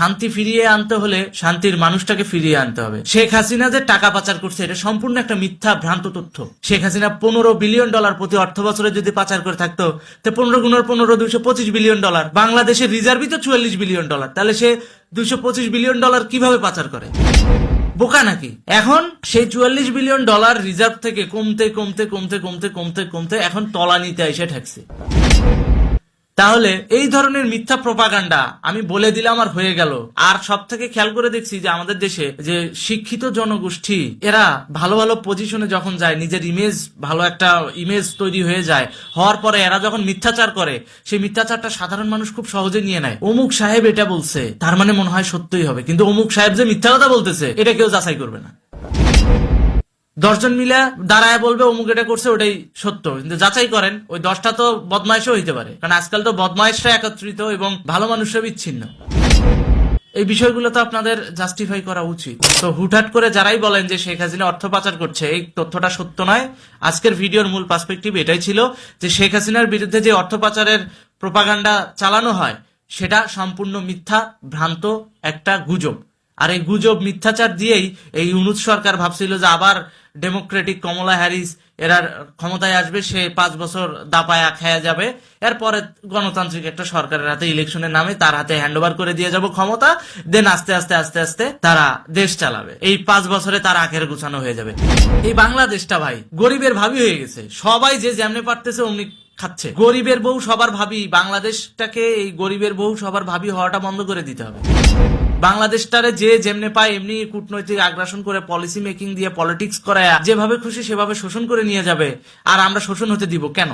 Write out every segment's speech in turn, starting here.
শান্তি ফিরিয়ে আনতে হলে শান্তির মানুষটাকে ফিরিয়ে আনতে হবে। শেখ হাসিনা যে টাকা পাচার করছে, এটা সম্পূর্ণ একটা মিথ্যা, ভ্রান্ত তথ্য। শেখ হাসিনা পনেরো বিলিয়ন ডলার প্রতি অর্থ বছরে যদি পাচার করে থাকতো, তো পনেরো গুণের পনেরো দুইশো পঁচিশ বিলিয়ন ডলার। বাংলাদেশের রিজার্ভই তো চুয়াল্লিশ বিলিয়ন ডলার। তাহলে সে দুইশো পঁচিশ বিলিয়ন ডলার কীভাবে পাচার করে? বোকা নাকি? এখন সেই চুয়াল্লিশ বিলিয়ন ডলার রিজার্ভ থেকে কমতে কমতে কমতে কমতে কমতে কমতে এখন তলানিতে এসে ঠেকছে। তাহলে এই ধরনের মিথ্যা প্রপাগান্ডা আমি বলে দিলাম আর হয়ে গেল। আর সব থেকে খেয়াল করে দেখছি যে আমাদের দেশে যে শিক্ষিত জনগোষ্ঠী, এরা ভালো ভালো পজিশনে যখন যায়, নিজের ইমেজ ভালো একটা ইমেজ তৈরি হয়ে যায়, হওয়ার পরে এরা যখন মিথ্যাচার করে, সেই মিথ্যাচারটা সাধারণ মানুষ খুব সহজে নিয়ে নেয়। অমুক সাহেব এটা বলছে, তার মানে মনে হয় সত্যই হবে। কিন্তু অমুক সাহেব যে মিথ্যা কথা বলতেছে, এটা কেউ যাচাই করবে না। দশজন মিলে দাঁড়ায় বলবে, অমুক এটা করছে, ওটাই সত্য। কিন্তু যাচাই করেন, ওই দশটা তো বদমাইশও হইতে পারে। কারণ আজকাল তো বদমাইশরা একত্রিত এবং ভালো মানুষরা বিচ্ছিন্ন। এই বিষয়গুলো তো আপনাদের জাস্টিফাই করা উচিত। তো হুটহাট করে যারাই বলেন যে শেখ হাসিনা অর্থ পাচার করছে, এই তথ্যটা সত্য নয়। আজকের ভিডিওর মূল পার্সপেক্টিভ এটাই ছিল যে শেখ হাসিনার বিরুদ্ধে যে অর্থ পাচারের প্রপাগান্ডা চালানো হয়, সেটা সম্পূর্ণ মিথ্যা, ভ্রান্ত একটা গুজব। আর এই গুজব মিথ্যাচার দিয়েই এই ইউনুস সরকার ভাবছিল যে আবার ডেমোক্রেটিক কমলা হ্যারিস এরা ক্ষমতায় আসবে, সে পাঁচ বছর দাপায়া খেয়া যাবে। এরপরে গণতান্ত্রিক একটা সরকারের হাতে ইলেকশনের নামে তার হাতে হ্যান্ড করে দিয়ে যাব ক্ষমতা। দেন আস্তে আস্তে আস্তে আস্তে তারা দেশ চালাবে। এই পাঁচ বছরে তার আখের গুছানো হয়ে যাবে। এই বাংলাদেশটা ভাই, গরিবের ভাবি হয়ে গেছে। সবাই যে যেমনে পারতেছে অমনি খাচ্ছে। গরিবের বউ সবার ভাবি, বাংলাদেশটাকে এই গরিবের বউ সবার ভাবি হওয়াটা বন্ধ করে দিতে হবে। বাংলাদেশটারে যে যেমনে পায় এমনি কূটনৈতিক আগ্রাসন করে পলিসি মেকিং দিয়ে পলিটিক্স করায় যেভাবে খুশি সেভাবে শোষণ করে নিয়ে যাবে। আর আমরা শোষণ হতে দিব কেন?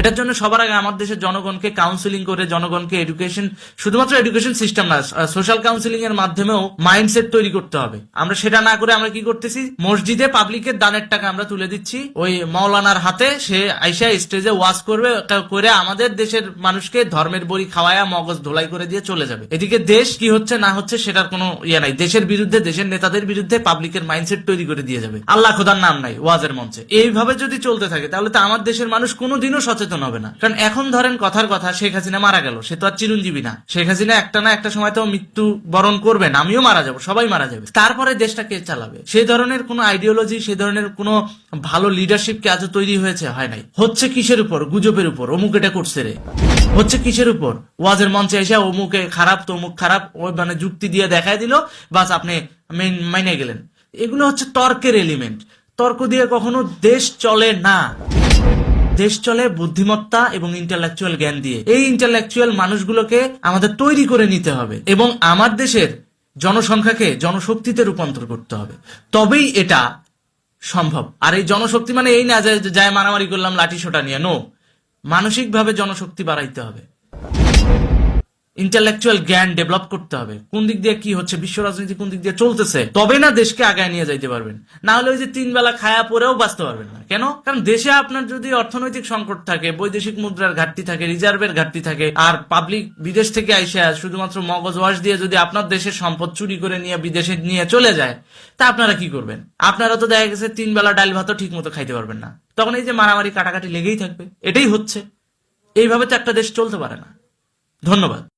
এটার জন্য সবার আগে আমার দেশের জনগণকে কাউন্সিলিং করে জনগণকে এডুকেশন শুধুমাত্র এডুকেশন সিস্টেম না সোশ্যাল কাউন্সিলিং এর মাধ্যমেও মাইন্ডসেট তৈরি করতে হবে। আমরা সেটা না করে আমরা কি করতেছি? মসজিদে পাবলিকের দানের টাকা আমরা তুলে দিচ্ছি। ওই মাওলানার হাতে সে আইসা স্টেজে ওয়াজ করবে করে আমাদের দেশের মানুষকে ধর্মের বড়ি খাওয়ায়া মগজ ধোলাই করে দিয়ে চলে যাবে। এদিকে দেশ কি হচ্ছে না হচ্ছে সেটার কোনো ইয়ে নাই। দেশের বিরুদ্ধে, দেশের নেতাদের বিরুদ্ধে পাবলিকের মাইন্ডসেট তৈরি করে দিয়ে যাবে। আল্লাহ খোদার নাম নাই, ওয়াজের মঞ্চে। এইভাবে যদি চলতে থাকে, তাহলে তো আমার দেশের মানুষ কোনোদিনও সচেতন হবে না। কারণ এখন ধরেন কথার কথা, শেখ হাসিনা মারা গেল, সে তো আর চিরঞ্জীবী না। শেখ হাসিনা একটা না একটা সময় তো মৃত্যু বরণ করবেন আমিও মারা যাব, সবাই মারা যাবে। তারপরে দেশটা কে চালাবে? সেই ধরনের কোনো আইডিওলজি সেই ধরনের কোনো ভালো লিডারশিপ কি আজও তৈরি হয়েছে? হয় নাই। হচ্ছে কিসের উপর? গুজবের উপর। অমুক এটা করছে রে। হচ্ছে কিসের উপর? ওয়াজের মঞ্চে এসে অমুকে খারাপ তো অমুক খারাপ ওই মানে যুক্তি দিয়ে দেখায় দিল, বাস আপনি মেন- গেলেন। এগুলো হচ্ছে তর্কের এলিমেন্ট তর্ক দিয়ে কখনো দেশ চলে না। দেশ চলে বুদ্ধিমত্তা এবং ইন্টালেকচুয়াল জ্ঞান দিয়ে। এই ইন্টালেকচুয়াল মানুষগুলোকে আমাদের তৈরি করে নিতে হবে এবং আমার দেশের জনসংখ্যাকে জনশক্তিতে রূপান্তর করতে হবে। তবেই এটা সম্ভব। আর এই জনশক্তি মানে এই না যে যায় মারামারি করলাম লাঠি সোটা নিয়ে। নো মানসিকভাবে জনশক্তি বাড়াইতে হবে। ইন্টালেকচুয়াল জ্ঞান ডেভেলপ করতে হবে। কোন দিক দিয়ে কি হচ্ছে, বিশ্ব রাজনীতি কোন দিক দিয়ে চলতেছে তবে না দেশকে আগায় নিয়ে যাইতে পারবেন। না হলে ওই যে তিন বেলা খায়া পরেও বাঁচতে পারবেন না। কেন? কারণ দেশে আপনার যদি অর্থনৈতিক সংকট থাকে, বৈদেশিক মুদ্রার ঘাটতি থাকে, রিজার্ভের ঘাটতি থাকে, আর পাবলিক বিদেশ থেকে আইসে শুধুমাত্র মগজ ওয়াশ দিয়ে যদি আপনার দেশের সম্পদ চুরি করে নিয়ে বিদেশে নিয়ে চলে যায়, তা আপনারা কি করবেন? আপনারা তো দেখা গেছে তিন বেলা ডাল ভাতও ঠিক মতো খাইতে পারবেন না। তখন এই যে মারামারি কাটাকাটি লেগেই থাকবে। এটাই হচ্ছে। এইভাবে তো একটা দেশ চলতে পারে না। ধন্যবাদ।